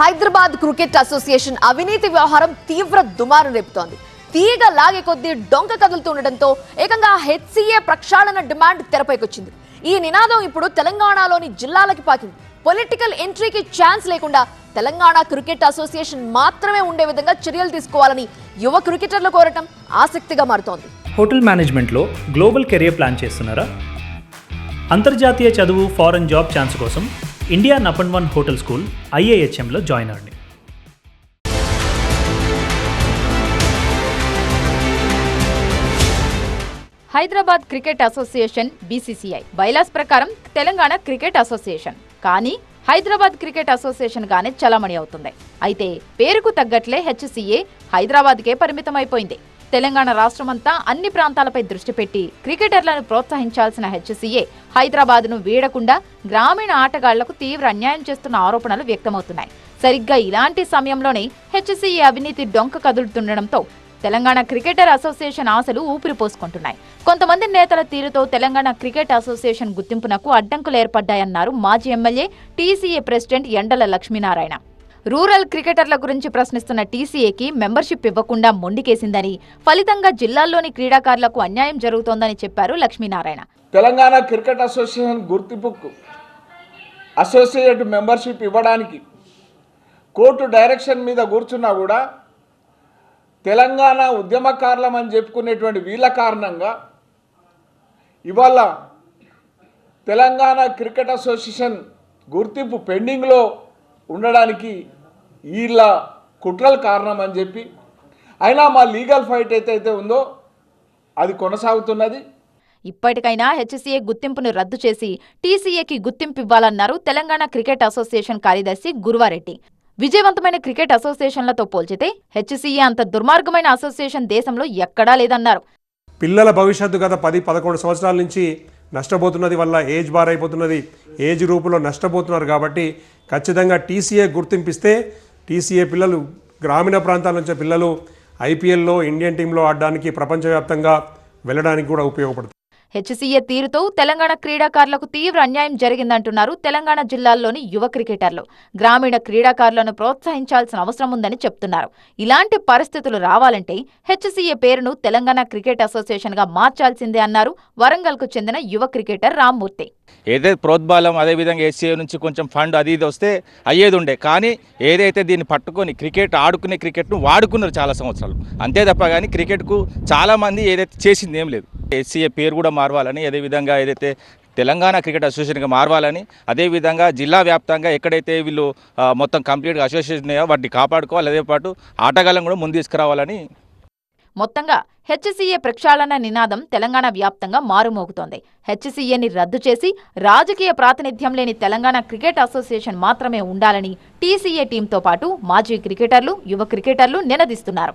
Hyderabad cricket association అవినీతి వ్యవహారం తీవ్ర దుమారం రేపుతోంది. తీగ లాగే కొద్దీ డొంక కదులుతుండటంతో ఏకంగా హెచ్సిఏ ప్రక్షాళన డిమాండ్ తెరపైకొచ్చింది. ఈ నినాదం ఇప్పుడు తెలంగాణలోని జిల్లాలకి పాకింది. పొలిటికల్ ఎంట్రీకి ఛాన్స్ లేకుండా తెలంగాణ క్రికెట్ అసోసియేషన్ మాత్రమే ఉండే విధంగా చర్యలు తీసుకోవాలని యువ క్రికెటర్లు కోరటం ఆసక్తిగా మారుతోంది. హోటల్ మేనేజ్మెంట్లో గ్లోబల్ కెరియర్ ప్లాన్ చేస్తున్నారా? అంతర్జాతీయ చదువు ఫారెన్ జాబ్ ఛాన్స్ కోసం ఇండియా నపన్ వన్ హోటల్ స్కూల్ ఐఏహెచ్ఎంలో జాయిన్ అవ్వండి. Hyderabad cricket association BCCI bylaws ప్రకారం తెలంగాణ క్రికెట్ అసోసియేషన్ కానీ హైదరాబాద్ క్రికెట్ అసోసియేషన్ గానే చలామణి అవుతుంది. అయితే పేరుకు తగ్గట్లే హెచ్సీఏ హైదరాబాద్కే పరిమితమైపోయింది. తెలంగాణ రాష్ట్రమంతా అన్ని ప్రాంతాలపై దృష్టి పెట్టి క్రికెటర్లను ప్రోత్సహించాల్సిన హెచ్సీఏ హైదరాబాద్ను వీడకుండా గ్రామీణ ఆటగాళ్ళకు తీవ్ర అన్యాయం చేస్తున్న ఆరోపణలు వ్యక్తమవుతున్నాయి. సరిగ్గా ఇలాంటి సమయంలోనే హెచ్సీఏ అవినీతి డొంక కదులుతుండటంతో తెలంగాణ క్రికెటర్ అసోసియేషన్ ఆశలు ఊపిరిపోసుకుంటున్నాయి కొంతమంది నేతల తీరుతో తెలంగాణ క్రికెట్ అసోసియేషన్ గుర్తింపునకు అడ్డంకులు ఏర్పడ్డాయన్నారు మాజీ ఎమ్మెల్యే టీసీఏ ప్రెసిడెంట్ ఎండల లక్ష్మీనారాయణ. రూరల్ క్రికెటర్ల గురించి ప్రశ్నిస్తున్న టీసీఏకి మెంబర్షిప్ ఇవ్వకుండా మొండికేసిందని ఫలితంగా జిల్లాల్లోని క్రీడాకారులకు అన్యాయం జరుగుతోందని చెప్పారు లక్ష్మీనారాయణ. తెలంగాణ క్రికెట్ అసోసియేషన్ గుర్తింపుకు అసోసియేట్ మెంబర్షిప్ ఇవ్వడానికి కోర్టు డైరెక్షన్ మీద కూర్చున్నా కూడా తెలంగాణ ఉద్యమకారులం అని చెప్పుకునేటువంటి వీళ్ళ కారణంగా ఇవాళ తెలంగాణ క్రికెట్ అసోసియేషన్ గుర్తింపు పెండింగ్లో ఉండడానికి వీళ్ళ కుట్రలు కారణం అని చెప్పి అయినా మా లీగల్ ఫైట్ అయితే ఉందో అది కొనసాగుతున్నది. ఇప్పటికైనా హెచ్సీఏ గుర్తింపును రద్దు చేసి టీసీఏకి గుర్తింపు ఇవ్వాలన్నారు తెలంగాణ క్రికెట్ అసోసియేషన్ కార్యదర్శి గురువారెడ్డి. విజయవంతమైన క్రికెట్ అసోసియేషన్లతో పోల్చితే హెచ్సీఏ అంత దుర్మార్గమైన అసోసియేషన్ దేశంలో ఎక్కడా లేదన్నారు. పిల్లల భవిష్యత్తు గత పది పదకొండు సంవత్సరాల నుంచి నష్టపోతున్నది వల్ల ఏజ్ బార్ అయిపోతున్నది ఏజ్ రూపంలో నష్టపోతున్నారు కాబట్టి ఖచ్చితంగా టీసీఏ గుర్తింపిస్తే టీసీఏ పిల్లలు గ్రామీణ ప్రాంతాల నుంచి పిల్లలు ఐపీఎల్లో ఇండియన్ టీంలో ఆడడానికి ప్రపంచవ్యాప్తంగా వెళ్ళడానికి కూడా ఉపయోగపడుతుంది. హెచ్సీఏ తీరుతో తెలంగాణ క్రీడాకారులకు తీవ్ర అన్యాయం జరిగిందంటున్నారు తెలంగాణ జిల్లాల్లోని యువ క్రికెటర్లు. గ్రామీణ క్రీడాకారులను ప్రోత్సహించాల్సిన అవసరం ఉందని చెప్తున్నారు. ఇలాంటి పరిస్థితులు రావాలంటే హెచ్సీఏ పేరును తెలంగాణ క్రికెట్ అసోసియేషన్గా మార్చాల్సిందే అన్నారు వరంగల్కు చెందిన యువ క్రికెటర్ రామ్మూర్తి. ఏదైతే ప్రోద్బలం అదేవిధంగా ఏసీఏ నుంచి కొంచెం ఫండ్ అది ఇది వస్తే అయ్యేది ఉండే కానీ ఏదైతే దీన్ని పట్టుకొని క్రికెట్ ఆడుకునే క్రికెట్ను వాడుకున్నారు చాలా సంవత్సరాలు. అంతే తప్ప కానీ క్రికెట్కు చాలామంది ఏదైతే చేసింది ఏం లేదు. ఎస్సీఏ పేరు కూడా మారవాలని అదేవిధంగా ఏదైతే తెలంగాణ క్రికెట్ అసోసియేషన్గా మారవాలని అదేవిధంగా జిల్లా వ్యాప్తంగా ఎక్కడైతే వీళ్ళు మొత్తం కంప్లీట్గా అసోసియేషన్ ఉన్నాయో వాటిని కాపాడుకోవాలి. అదేపాటు పాటు ఆటగాళ్ళను కూడా ముందు తీసుకురావాలని మొత్తంగా హెచ్సీఏ ప్రక్షాళన నినాదం తెలంగాణ వ్యాప్తంగా మారుమోగుతోంది. హెచ్సీఏని రద్దు చేసి రాజకీయ ప్రాతినిధ్యం లేని తెలంగాణ క్రికెట్ అసోసియేషన్ మాత్రమే ఉండాలని టీసీఏ టీంతో పాటు మాజీ క్రికెటర్లు యువ క్రికెటర్లు నినదిస్తున్నారు.